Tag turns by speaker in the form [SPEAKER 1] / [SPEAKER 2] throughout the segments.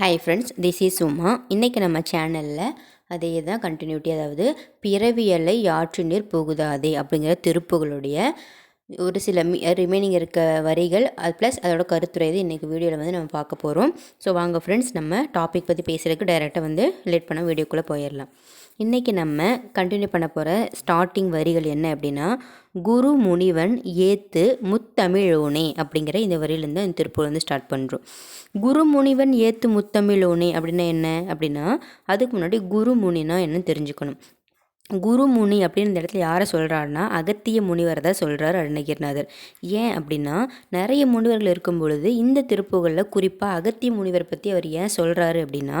[SPEAKER 1] Hi friends this is சும்மா இன்றைக்கி நம்ம சேனலில் அதே தான் கண்டினியூட்டி அதாவது பிறவியலை யாற்று நீர் புகுதாதே அப்படிங்கிற திருப்புகளுடைய ஒரு சில மி ரிமைனிங் இருக்க வரிகள் அது ப்ளஸ் அதோட கருத்துரை இது இன்றைக்கி வீடியோவில் வந்து நம்ம பார்க்க போகிறோம் ஸோ வாங்க ஃப்ரெண்ட்ஸ் நம்ம டாபிக் பற்றி பேசுகிறதுக்கு டைரெக்டாக வந்து லேட் பண்ண வீடியோக்குள்ளே போயிடலாம். இன்றைக்கி நம்ம கண்டினியூ பண்ண போகிற ஸ்டார்டிங் வரிகள் என்ன அப்படின்னா குரு முனிவன் ஏத்து முத்தமிழோனே அப்படிங்கிற இந்த வரியிலேருந்து இந்த திருப்பூர் வந்து ஸ்டார்ட் பண்ணுறோம் குரு முனிவன் ஏத்து முத்தமிழோனே அப்படின்னா என்ன? அப்படின்னா அதுக்கு முன்னாடி குரு முனினா என்னன்னு தெரிஞ்சுக்கணும். குருமுனி அப்படின்னு இந்த இடத்துல யாரை சொல்கிறாருன்னா அகத்திய முனிவர் தான் சொல்கிறார் அருணகிரிநாதர். ஏன் அப்படின்னா நிறைய முனிவர்கள் இருக்கும் பொழுது இந்த திருப்புகளில் குறிப்பாக அகத்திய முனிவர் பற்றி அவர் ஏன் சொல்கிறாரு அப்படின்னா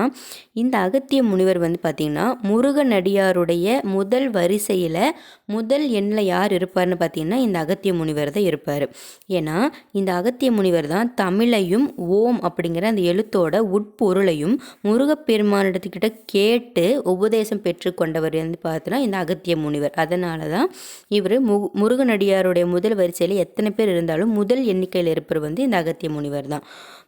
[SPEAKER 1] இந்த அகத்திய முனிவர் வந்து பார்த்திங்கன்னா முருகனடியாருடைய முதல் வரிசையில் முதல் எண்ணில் யார் இருப்பார்னு பார்த்தீங்கன்னா இந்த அகத்திய முனிவர் தான் இருப்பார். ஏன்னா இந்த அகத்திய முனிவர் தான் தமிழையும் ஓம் அப்படிங்கிற அந்த எழுத்தோட உட்பொருளையும் முருகப்பெருமானிடத்துக்கிட்ட கேட்டு உபதேசம் பெற்றுக்கொண்டவர் வந்து பார்த்தோன்னா இந்த அகத்திய முனிவர். அதனால தான் இவர் மு முருகனடியாருடைய முதல் வரிசையில் எத்தனை பேர் இருந்தாலும் முதல் எண்ணிக்கையில் இருப்பவர் வந்து இந்த அகத்திய முனிவர் தான்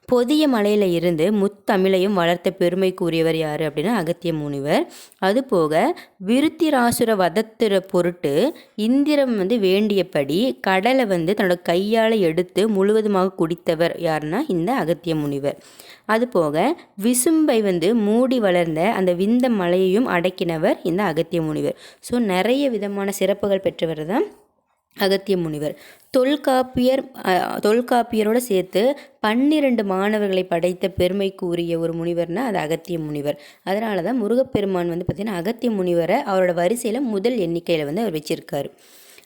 [SPEAKER 1] பொதிய மலையில் இருந்து முத்தமிழையும் வளர்த்த பெருமைக்குரியவர் யார் அப்படின்னா அகத்திய முனிவர். அதுபோக விருத்திராசுர வதத்திர பொருட்டு இந்திரம் வந்து வேண்டியபடி கடலை வந்து தன்னோட கையால் எடுத்து முழுவதுமாக குடித்தவர் யாருன்னா இந்த அகத்திய முனிவர். அதுபோக விசும்பை வந்து மூடி வளர்ந்த அந்த விந்த மலையையும் அடக்கினவர் இந்த அகத்திய முனிவர். ஸோ நிறைய விதமான சிறப்புகள் பெற்றவர் தான் அகத்திய முனிவர். தொல்காப்பியர் தொல்காப்பியரோடு சேர்த்து பன்னிரண்டு மாணவர்களை படைத்த பெருமைக்கு உரிய ஒரு முனிவர்னால் அது அகத்திய முனிவர். அதனால தான் முருகப்பெருமான் வந்து பார்த்திங்கன்னா அகத்திய முனிவரை அவரோட வரிசையில் முதல் எண்ணிக்கையில் வந்து அவர் வச்சுருக்காரு.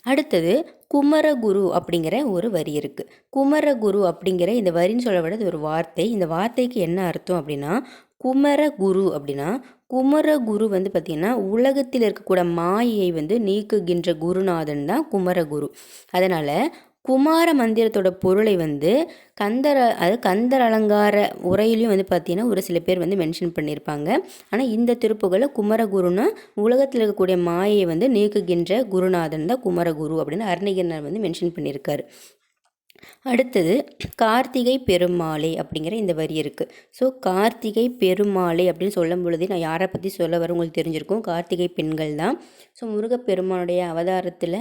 [SPEAKER 1] அடுத்தது குமரகுரு அப்படிங்கிற ஒரு வரி இருக்குது குமரகுரு அப்படிங்கிற இந்த வரின்னு சொல்லப்படுறது ஒரு வார்த்தை. இந்த வார்த்தைக்கு என்ன அர்த்தம் அப்படின்னா குமரகுரு அப்படின்னா குமரகுரு வந்து பார்த்திங்கன்னா உலகத்தில் இருக்கக்கூட மாயை வந்து நீக்குகின்ற குருநாதன் தான் குமரகுரு. அதனால் குமார மந்திரத்தோட பொருளை வந்து கந்தர அது கந்தர் அலங்கார உரையிலையும் வந்து பார்த்திங்கன்னா ஒரு சில பேர் வந்து மென்ஷன் பண்ணியிருப்பாங்க ஆனால் இந்த திருப்புகளை குமரகுருன்னா உலகத்தில் இருக்கக்கூடிய மாயையை வந்து நீக்குகின்ற குருநாதன் தான் குமரகுரு அப்படின்னு அருணகிரினர் வந்து மென்ஷன் பண்ணியிருக்காரு அடுத்தது கார்த்திகை பெருமாளை அப்படிங்கிற இந்த வரி இருக்குது ஸோ கார்த்திகை பெருமாளை அப்படின்னு சொல்லும் பொழுது நான் யாரை பற்றி சொல்ல வர உங்களுக்கு தெரிஞ்சிருக்கும். கார்த்திகை பெண்கள் தான். ஸோ முருகப்பெருமானுடைய அவதாரத்தில்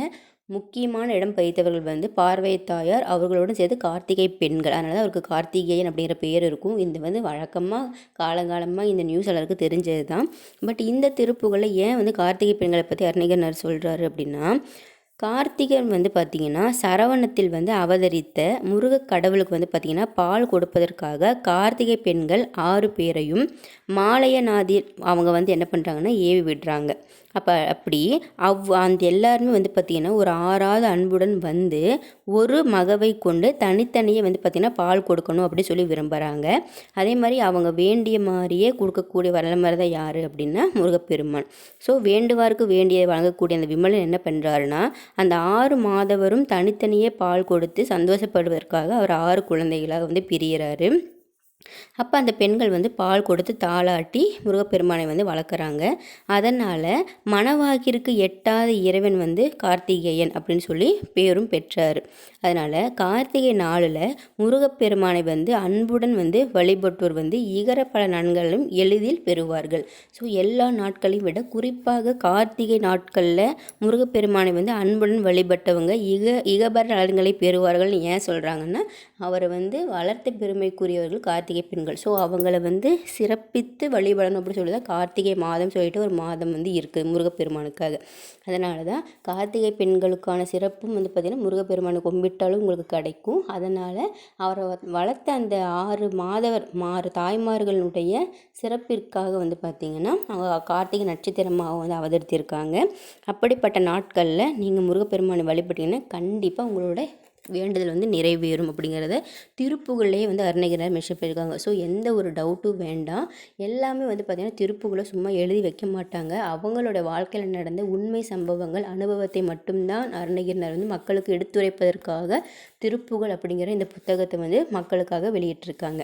[SPEAKER 1] முக்கியமான இடம் பயித்தவர்கள் வந்து பார்வை தாயார் அவர்களோடு சேர்த்து கார்த்திகை பெண்கள். அதனால அவருக்கு கார்த்திகேயன் அப்படிங்கிற பேர் இருக்கும். இந்த வந்து வழக்கமாக காலங்காலமாக இந்த நியூஸ் எல்லாருக்கும் தெரிஞ்சது தான் பட் இந்த திருப்புகளை ஏன் வந்து கார்த்திகை பெண்களை பற்றி அருணகிரனர் சொல்கிறாரு அப்படின்னா கார்த்திகன் வந்து பார்த்திங்கன்னா சரவணத்தில் வந்து அவதரித்த முருக கடவுளுக்கு வந்து பார்த்திங்கன்னா பால் கொடுப்பதற்காக கார்த்திகை பெண்கள் ஆறு பேரையும் மாலையநாதி அவங்க வந்து என்ன பண்ணுறாங்கன்னா ஏவி விடுறாங்க. அப்போ அப்படி அவ் அந்த எல்லாருமே வந்து பார்த்திங்கன்னா ஒரு ஆறாவது அன்புடன் வந்து ஒரு மகவை கொண்டு தனித்தனியே வந்து பார்த்திங்கன்னா பால் கொடுக்கணும் அப்படின்னு சொல்லி விரும்புகிறாங்க அதே மாதிரி அவங்க வேண்டிய மாதிரியே கொடுக்கக்கூடிய வரலமரை தான் யார் அப்படின்னா முருகப்பெருமான். ஸோ வேண்டுவாருக்கு வேண்டியதை வழங்கக்கூடிய அந்த விமலன் என்ன பண்ணுறாருன்னா அந்த ஆறு மாதவரும் தனித்தனியே பால் கொடுத்து சந்தோஷப்படுவதற்காக அவர் ஆறு குழந்தைகளாக வந்து பிரிகிறாரு அப்போ அந்த பெண்கள் வந்து பால் கொடுத்து தாளாட்டி முருகப்பெருமானை வந்து வளர்க்குறாங்க. அதனால் மணவாகிற்கு எட்டாத இறைவன் வந்து கார்த்திகேயன் அப்படின்னு சொல்லி பேரும் பெற்றார். அதனால் கார்த்திகை நாளில் முருகப்பெருமானை வந்து அன்புடன் வந்து வழிபட்டோர் வந்து இகர பல நன்களும் எளிதில் பெறுவார்கள். ஸோ எல்லா நாட்களையும் விட குறிப்பாக கார்த்திகை நாட்களில் முருகப்பெருமானை வந்து அன்புடன் வழிபட்டவங்க இக இகபர நலன்களை பெறுவார்கள்னு ஏன் சொல்கிறாங்கன்னா அவரை வந்து வளர்த்த பெருமைக்குரியவர்கள் கார்த்திகை கார்த்திகை பெண்கள். ஸோ அவங்கள வந்து சிறப்பித்து வழிபடணும் அப்படின்னு சொல்லி தான் கார்த்திகை மாதம் சொல்லிட்டு ஒரு மாதம் வந்து இருக்குது முருகப்பெருமானுக்காக. அதனால தான் கார்த்திகை பெண்களுக்கான சிறப்பும் வந்து பார்த்திங்கன்னா முருகப்பெருமானை கும்பிட்டாலும் உங்களுக்கு கிடைக்கும். அதனால் அவரை வளர்த்த அந்த ஆறு மாதவர் மாறு தாய்மார்களுடைய சிறப்பிற்காக வந்து பார்த்திங்கன்னா அவங்க கார்த்திகை நட்சத்திரமாக வந்து அவதரித்திருக்காங்க. அப்படிப்பட்ட நாட்களில் நீங்கள் முருகப்பெருமானை வழிபட்டிங்கன்னா கண்டிப்பாக உங்களோட வேண்டுதல் வந்து நிறைவேறும் அப்படிங்கிறத திருப்புகள்லேயே வந்து அருணகிரியார் மென்ஷன் பண்ணியிருக்காங்க. ஸோ எந்த ஒரு டவுட்டும் வேண்டாம். எல்லாமே வந்து பார்த்திங்கன்னா திருப்புகளை சும்மா எழுதி வைக்க மாட்டாங்க. அவங்களோட வாழ்க்கையில் நடந்த உண்மை சம்பவங்கள் அனுபவத்தை மட்டும்தான் அருணகிரினர் வந்து மக்களுக்கு எடுத்துரைப்பதற்காக திருப்புகள் அப்படிங்கிற இந்த புத்தகத்தை வந்து மக்களுக்காக வெளியிட்டிருக்காங்க.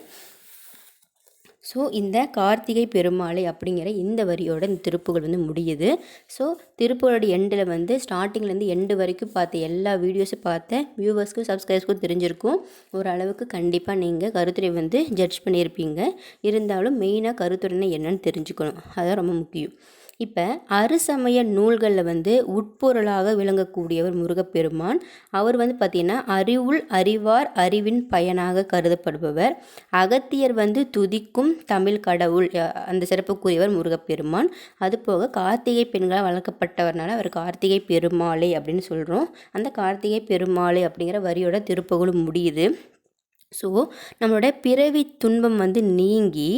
[SPEAKER 1] ஸோ இந்த கார்த்திகை பெருமாளை அப்படிங்கிற இந்த வரியோட இந்த திருப்புகள் வந்து முடியுது. ஸோ திருப்புகளோட எண்டில் வந்து ஸ்டார்டிங்லேருந்து எண்டு வரைக்கும் பார்த்த எல்லா வீடியோஸும் பார்த்த வியூவர்ஸ்க்கும் சப்ஸ்கிரைபர்ஸ்க்கும் தெரிஞ்சிருக்கும். ஓரளவுக்கு கண்டிப்பாக நீங்கள் கருத்துரை வந்து ஜட்ஜ் பண்ணியிருப்பீங்க. இருந்தாலும் மெயினாக கருத்துரைனா என்னன்னு தெரிஞ்சுக்கணும். அதுதான் ரொம்ப முக்கியம். இப்போ அறுசமய நூல்களில் வந்து உட்பொருளாக விளங்கக்கூடியவர் முருகப்பெருமான். அவர் வந்து பார்த்திங்கன்னா அறிவுள் அறிவார் அறிவின் பயனாக கருதப்படுபவர். அகத்தியர் வந்து துதிக்கும் தமிழ் கடவுள் அந்த சிறப்புக்குரியவர் முருகப்பெருமான். அதுபோக கார்த்திகை பெண்களால் வளர்க்கப்பட்டவர்னால அவர் கார்த்திகை பெருமாளை அப்படின்னு சொல்கிறோம் அந்த கார்த்திகை பெருமாளை அப்படிங்கிற வரியோட திருப்பகுலும் முடியுது. ஸோ நம்மளோட பிறவி துன்பம் வந்து நீங்கி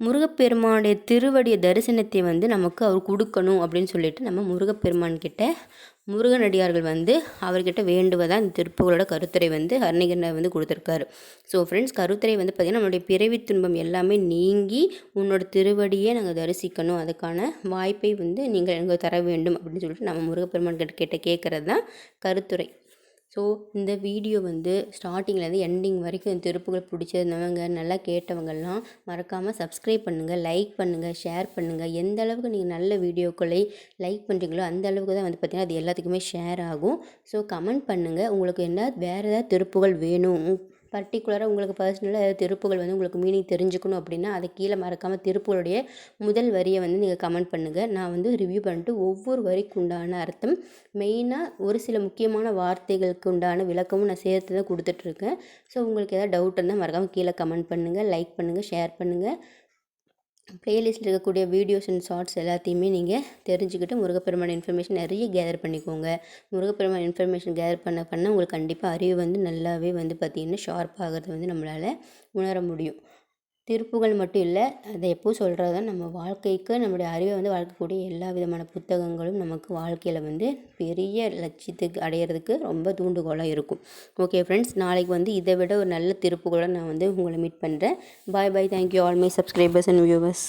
[SPEAKER 1] முருகப்பெருமானுடைய திருவடிய தரிசனத்தை வந்து நமக்கு அவர் கொடுக்கணும் அப்படின்னு சொல்லிட்டு நம்ம முருகப்பெருமான் கிட்ட முருகனடியார்கள் வந்து அவர்கிட்ட வேண்டுவதாக இந்த திருப்புகளோட கருத்துரை வந்து அருணகிரினர் வந்து கொடுத்துருக்காரு. ஸோ ஃப்ரெண்ட்ஸ் கருத்துரை வந்து பார்த்திங்கன்னா நம்மளுடைய பிறவி துன்பம் எல்லாமே நீங்கி உன்னோட திருவடியை நாங்கள் தரிசிக்கணும். அதுக்கான வாய்ப்பை வந்து நீங்கள் எங்களுக்கு தர வேண்டும் அப்படின்னு சொல்லிட்டு நம்ம முருகப்பெருமான் கிட்ட கேட்ட கேட்குறது தான் கருத்துரை. ஸோ இந்த வீடியோ வந்து ஸ்டார்டிங்லேருந்து எண்டிங் வரைக்கும் இந்த திருப்புகள் பிடிச்சிருந்தவங்க நல்லா கேட்டவங்கெல்லாம் மறக்காமல் சப்ஸ்கிரைப் பண்ணுங்கள் லைக் பண்ணுங்கள் ஷேர் பண்ணுங்கள் எந்த அளவுக்கு நீங்கள் நல்ல வீடியோக்களை லைக் பண்ணுறீங்களோ அந்த அளவுக்கு தான் வந்து பார்த்திங்கன்னா அது எல்லாத்துக்குமே ஷேர் ஆகும். ஸோ கமெண்ட் பண்ணுங்கள் உங்களுக்கு என்ன வேறு ஏதாவது திருப்புகள் வேணும் பர்டிகுலராக உங்களுக்கு பர்சனலாக ஏதாவது திருப்புகள் வந்து உங்களுக்கு மீனிங் தெரிஞ்சுக்கணும் அப்படின்னா அதை கீழே மறக்காமல் திருப்புகளுடைய முதல் வரியை வந்து நீங்கள் கமெண்ட் பண்ணுங்கள் நான் வந்து ரிவ்யூ பண்ணிட்டு ஒவ்வொரு வரிக்கு உண்டான அர்த்தம் மெயினாக ஒரு சில முக்கியமான வார்த்தைகளுக்கு உண்டான விளக்கமும் நான் சேர்த்து தான் கொடுத்துட்ருக்கேன் ஸோ உங்களுக்கு எதாவது டவுட் இருந்தால் மறக்காமல் கீழே கமெண்ட் பண்ணுங்கள் லைக் பண்ணுங்கள் ஷேர் பண்ணுங்கள் ப்ளேலிஸ்ட்டில் இருக்கக்கூடிய வீடியோஸ் அண்ட் ஷார்ட்ஸ் எல்லாத்தையுமே நீங்கள் தெரிஞ்சுக்கிட்டு முருகப்பெருமான் இன்ஃபர்மேஷன் நிறைய கேதர் பண்ணிக்கோங்க. முருகப்பெருமான் இன்ஃபர்மேஷன் கேதர் பண்ண பண்ண உங்களுக்கு கண்டிப்பாக அறிவு வந்து நல்லாவே வந்து பார்த்திங்கன்னா ஷார்ப் ஆகிறது வந்து நம்மளால் உணர முடியும். திருப்புகள் மட்டும் இல்லை அதை எப்போவும் சொல்கிறது தான் நம்ம வாழ்க்கைக்கு நம்முடைய அறிவை வந்து வளர்க்கக்கூடிய எல்லா விதமான புத்தகங்களும் நமக்கு வாழ்க்கையில் வந்து பெரிய லட்சியத்துக்கு அடையிறதுக்கு ரொம்ப தூண்டுகோலாக இருக்கும். ஓகே ஃப்ரெண்ட்ஸ் நாளைக்கு வந்து இதை விட ஒரு நல்ல திருப்புகளை நான் வந்து உங்களை மீட் பண்ணுறேன் bye bye thank you all my subscribers and viewers